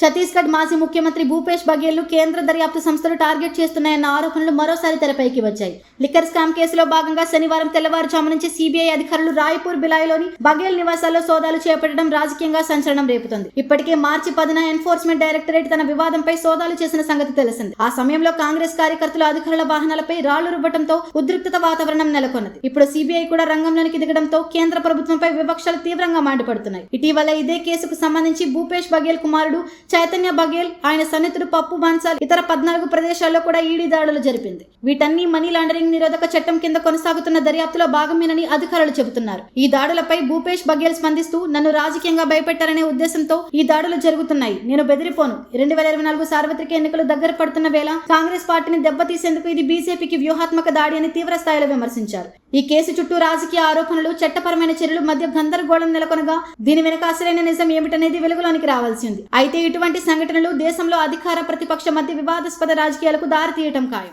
ఛత్తీస్గఢ్ మాజీ ముఖ్యమంత్రి భూపేష్ బఘేల్ను కేంద్ర దర్యాప్తు సంస్థలు టార్గెట్ చేస్తున్నాయన్న ఆరోపణలు మరోసారి తెరపైకి వచ్చాయి. లిక్కర్ స్కామ్ కేసులో భాగంగా శనివారం తెల్లవారుజాము నుంచి సీబీఐ అధికారులు రాయ్పూర్ బిలాయిలోని బఘేల్ నివాసాల్లో సోదాలు చేపట్టడం రాజకీయంగా సంచలనం రేపుతుంది. ఇప్పటికే మార్చి పదిన ఎన్ఫోర్స్మెంట్ డైరెక్టరేట్ తన వివాదంపై సోదాలు చేసిన సంగతి తెలిసింది. ఆ సమయంలో కాంగ్రెస్ కార్యకర్తలు అధికారుల వాహనాలపై రాళ్ళు రుబ్బడంతో ఉద్రిక్తత వాతావరణం నెలకొన్నది. ఇప్పుడు సిబిఐ కూడా రంగంలోనికి దిగడంతో కేంద్ర ప్రభుత్వంపై వివక్షలు తీవ్రంగా మండిపడుతున్నాయి. ఇటీవల ఇదే కేసుకు సంబంధించి భూపేష్ బఘేల్ కుమారుడు చైతన్య బఘేల్ ఆయన సన్నిహితుడు పప్పు బన్సాల్ ఇతర పద్నాలుగు ప్రదేశాల్లో కూడా ఈడీ దాడులు జరిపింది. వీటన్ని మనీ లాండరింగ్ నిరోధక చట్టం కింద కొనసాగుతున్న దర్యాప్తులో భాగమేనని అధికారులు చెబుతున్నారు. ఈ దాడులపై భూపేష్ బఘేల్ స్పందిస్తూ నన్ను రాజకీయంగా భయపెట్టారనే ఉద్దేశంతో ఈ దాడులు జరుగుతున్నాయి. నేను బెదిరిపోను. రెండు వేల ఇరవై నాలుగు సార్వత్రిక ఎన్నికలు దగ్గర పడుతున్న వేళ కాంగ్రెస్ పార్టీని దెబ్బతీసేందుకు ఇది బీజేపీకి వ్యూహాత్మక దాడి అని తీవ్ర స్థాయిలో విమర్శించారు. ఈ కేసు చుట్టూ రాజకీయ ఆరోపణలు చట్టపరమైన చర్యలు మధ్య గందరగోళం నెలకొనగా దీని వెనుక అసలైన నిజం ఏమిటనేది వెలుగులోనికి రావాల్సి ఉంది. అయితే ఇటువంటి సంఘటనలు దేశంలో అధికార ప్రతిపక్ష మధ్య వివాదాస్పద రాజకీయాలకు దారితీయటం ఖాయం.